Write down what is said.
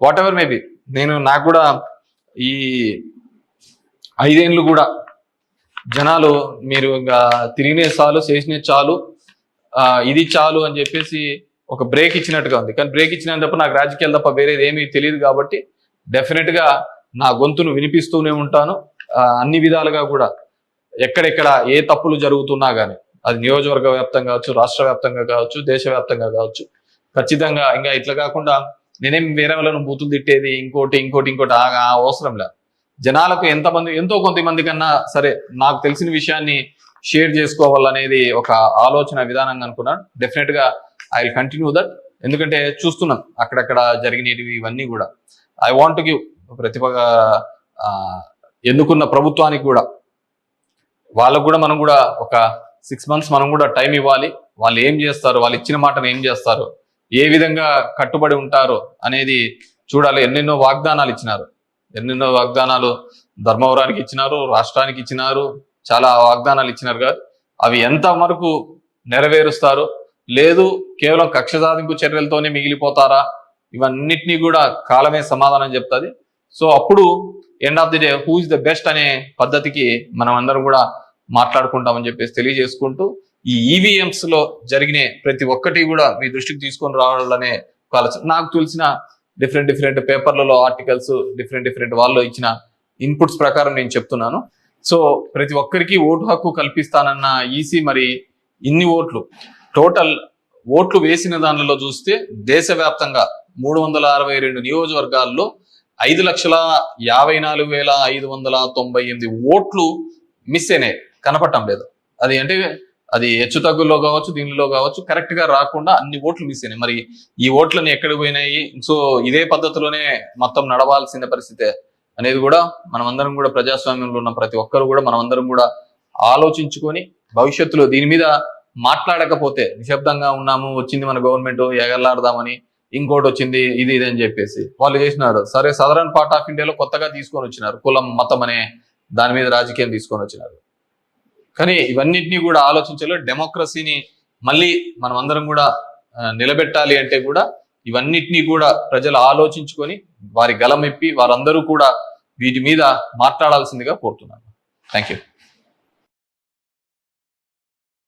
What ever maybe నేను నాకు కూడా ఈ ఐదేళ్ళు కూడా జనాలు మీరు ఇంకా తిరిగినే చాలు చేసినే చాలు ఇది చాలు అని చెప్పేసి ఒక బ్రేక్ ఇచ్చినట్టుగా ఉంది. కానీ బ్రేక్ ఇచ్చినంత తప్ప నాకు రాజకీయాలు తప్ప వేరేది ఏమీ తెలియదు కాబట్టి డెఫినెట్గా నా గొంతును వినిపిస్తూనే ఉంటాను. అన్ని విధాలుగా కూడా ఎక్కడెక్కడ ఏ తప్పులు జరుగుతున్నా కానీ అది నియోజకవర్గ వ్యాప్తంగా కావచ్చు రాష్ట్ర వ్యాప్తంగా కావచ్చు దేశవ్యాప్తంగా కావచ్చు ఖచ్చితంగా ఇంకా ఇట్లా కాకుండా నేనేం వేరే వాళ్ళను బూతులు తిట్టేది ఇంకోటి ఇంకోటి ఇంకోటి అవసరం లేదు జనాలకు ఎంతమంది ఎంతో కొంతమంది కన్నా సరే నాకు తెలిసిన విషయాన్ని షేర్ చేసుకోవాలనేది ఒక ఆలోచన విధానంగా అనుకున్నాను. డెఫినెట్గా ఐ విల్ కంటిన్యూ దట్ ఎందుకంటే చూస్తున్నాం అక్కడక్కడ జరిగినవి ఇవన్నీ కూడా. ఐ వాంట్ గివ్ ప్రతిభ ఎన్నుకున్న ప్రభుత్వానికి కూడా. వాళ్ళకు కూడా మనం కూడా ఒక సిక్స్ మంత్స్ మనం కూడా టైం ఇవ్వాలి. వాళ్ళు ఏం చేస్తారు వాళ్ళు ఇచ్చిన మాటను ఏం చేస్తారు? ఏ విధంగా కట్టుబడి ఉంటారో అనేది చూడాలి. ఎన్నెన్నో వాగ్దానాలు ఇచ్చినారు. ఎన్నెన్నో వాగ్దానాలు ధర్మవరానికి ఇచ్చినారు రాష్ట్రానికి ఇచ్చినారు చాలా వాగ్దానాలు ఇచ్చినారు కాదు. అవి ఎంత వరకు నెరవేరుస్తారు లేదు కేవలం కక్ష సాధింపు చర్యలతోనే మిగిలిపోతారా ఇవన్నిటినీ కూడా కాలమే సమాధానం చెప్తుంది. సో అప్పుడు end of the day who is the best అనే పద్ధతికి మనం అందరం కూడా మాట్లాడుకుంటామని చెప్పేసి తెలియజేసుకుంటూ ఈ ఈవీఎంస్లో జరిగిన ప్రతి ఒక్కటి కూడా మీ దృష్టికి తీసుకొని రావాలనే ఒక ఆలోచన. నాకు తెలిసిన డిఫరెంట్ డిఫరెంట్ పేపర్లలో ఆర్టికల్స్ డిఫరెంట్ డిఫరెంట్ వాళ్ళు ఇచ్చిన ఇన్పుట్స్ ప్రకారం నేను చెప్తున్నాను. సో ప్రతి ఒక్కరికి ఓటు హక్కు కల్పిస్తానన్న ఈసీ మరి ఇన్ని ఓట్లు. టోటల్ ఓట్లు వేసిన దానిలో చూస్తే దేశవ్యాప్తంగా మూడు వందల అరవై రెండు నియోజకవర్గాల్లో ఐదు లక్షల యాభై నాలుగు వేల ఐదు వందల తొంభై ఎనిమిది ఓట్లు మిస్ అయినాయి. కనపడటం లేదు. అది అంటే అది హెచ్చు తగ్గుల్లో కావచ్చు దీనిలో కావచ్చు కరెక్ట్గా రాకుండా అన్ని ఓట్లు మిస్ అయినాయి. మరి ఈ ఓట్లని ఎక్కడ పోయినాయి? సో ఇదే పద్ధతిలోనే మొత్తం నడవాల్సిన పరిస్థితే అనేది కూడా మనమందరం అందరం కూడా ప్రజాస్వామ్యంలో ఉన్న ప్రతి ఒక్కరు కూడా మనమందరం కూడా ఆలోచించుకొని భవిష్యత్తులో దీని మీద మాట్లాడకపోతే నిశ్శబ్దంగా ఉన్నాము వచ్చింది మన గవర్నమెంట్ ఎగలాడదామని ఇంకోటి వచ్చింది ఇది ఇది అని చెప్పేసి వాళ్ళు చేసినారు. సరే సదరన్ పార్ట్ ఆఫ్ ఇండియాలో కొత్తగా తీసుకొని వచ్చినారు. కులం మతం అనే దాని మీద రాజకీయం తీసుకొని వచ్చినారు. కానీ ఇవన్నిటినీ కూడా ఆలోచించాలో డెమోక్రసీని మళ్ళీ మనం అందరం కూడా నిలబెట్టాలి అంటే కూడా ఇవన్నిటినీ కూడా ప్రజలు ఆలోచించుకొని వారి గలమెప్పి వారందరూ కూడా వీటి మీద మాట్లాడాల్సిందిగా కోరుతున్నాను. Thank you